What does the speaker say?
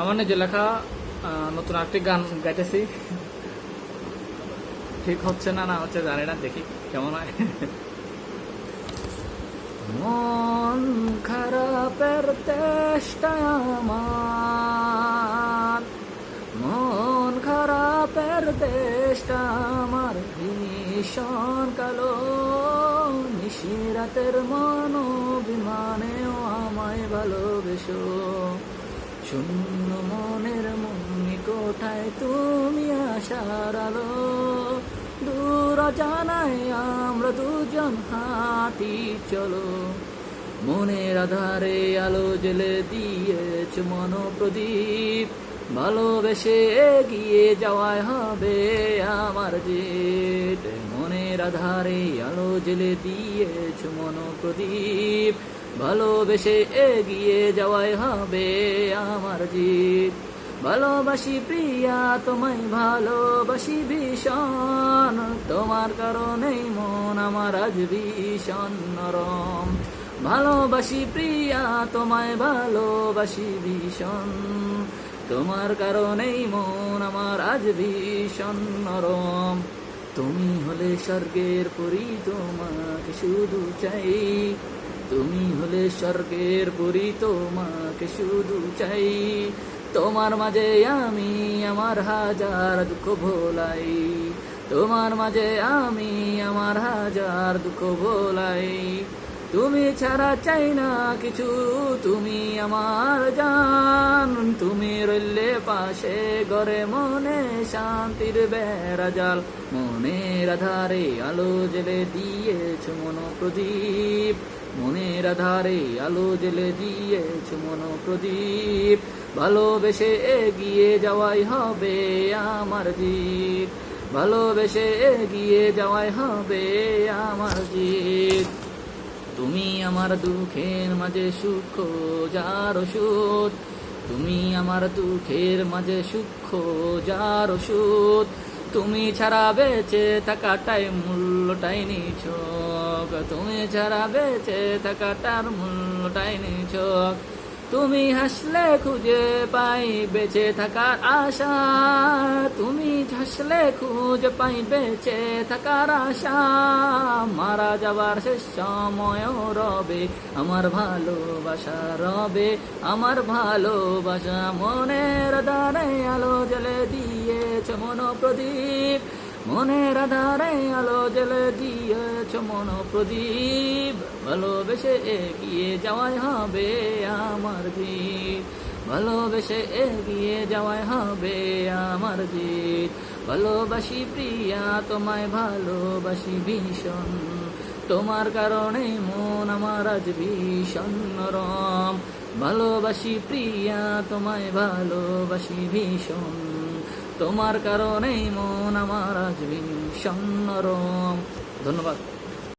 আমার নিজে লেখা নতুন একটি গান গাইতেছি। ঠিক হচ্ছে না না হচ্ছে জানি না, দেখি কেমন হয়। মন খারাপের চেষ্টা আমার। মন খারাপের চেষ্টা আমার ভীষণ কালো। নিশিরাতের মন বিমানেও আমায় ভালোবেসো। শূন্য মনের মনি কোঠায় তুমি আসার আলো? দূর জানাই আমরা দুজন হাঁটি চলো। মনের আধারে আলো জেলে দিয়েছ মন প্রদীপ ভালোবেসে এগিয়ে যাওয়ায় হবে আমার জেট মনের আধারে আলো জেলে দিয়েছ মন প্রদীপ ভালোবেসে এগিয়ে যাওয়াই হবে আমার জিত। ভালোবাসি প্রিয়া, তোমায় ভালোবাসি ভীষণ। তোমার কারণেই মন আমার আজ ভীষণ নরম। ভালোবাসি প্রিয়া, তোমায় ভালোবাসি ভীষণ। তোমার কারণেই মন আমার আজ ভীষণ নরম। তুমি হলে স্বর্গের পরি, তোমাকে শুধু চাই। তুমি হলে স্বর্গের পরি, তোমাকে শুধু চাই। তোমার মাঝে আমি আমার হাজার দুঃখ ভোলাই। তোমার মাঝে আমি আমার হাজার দুঃখ ভোলাই। তুমি ছাড়া চাই না কিছু, তুমি আমার জান। তুমি রইলে পাশে গড়ে মনে শান্তির বেড়া জাল। মনের আধারে আলো জেলে দিয়েছ মন প্রদীপ মনের আধারে আলো জেলে দিয়েছ মন প্রদীপ ভালোবেসে এগিয়ে যাওয়াই হবে আমার জিত ভালোবেসে এগিয়ে যাওয়াই হবে আমার জিত তুমি আমার দুঃখের মাঝে সুখ যার ওষুধ। তুমি আমার দুঃখের মাঝে সুখ যার ওষুধ। তুমি ছাড়া বেঁচে থাকাটাই মূল্যটাই নিছক। তুমি ছাড়া বেঁচে থাকাটার মূল্যটাই নিছক। তুমি হাসলে খুঁজে পাই বেঁচে থাকার আশা। তুমি হাসলে খুঁজে পাই বেঁচে থাকার আশা। মারা যাবার শেষ সময় রবে, আমার ভালোবাসা রবে, আমার ভালোবাসা মনের দ্বারে আলো জ্বলে দিয়েছ মন প্রদীপ মনের আধারে আলো জ্বলে দিয়েছ মন প্রদীপ ভালোবেসে এগিয়ে যাওয়াই হবে আমার জিত ভালোবেসে এগিয়ে যাওয়াই হবে আমার জিত। ভালোবাসি প্রিয়া, তোমায় ভালোবাসি ভীষণ। তোমার কারণে মন আমার আজ ভীষণ নরম ভালোবাসি প্রিয়া, তোমায় ভালোবাসি ভীষণ। তোমার কারণেই মন আমার আজ ভীষণ নরম ধন্যবাদ।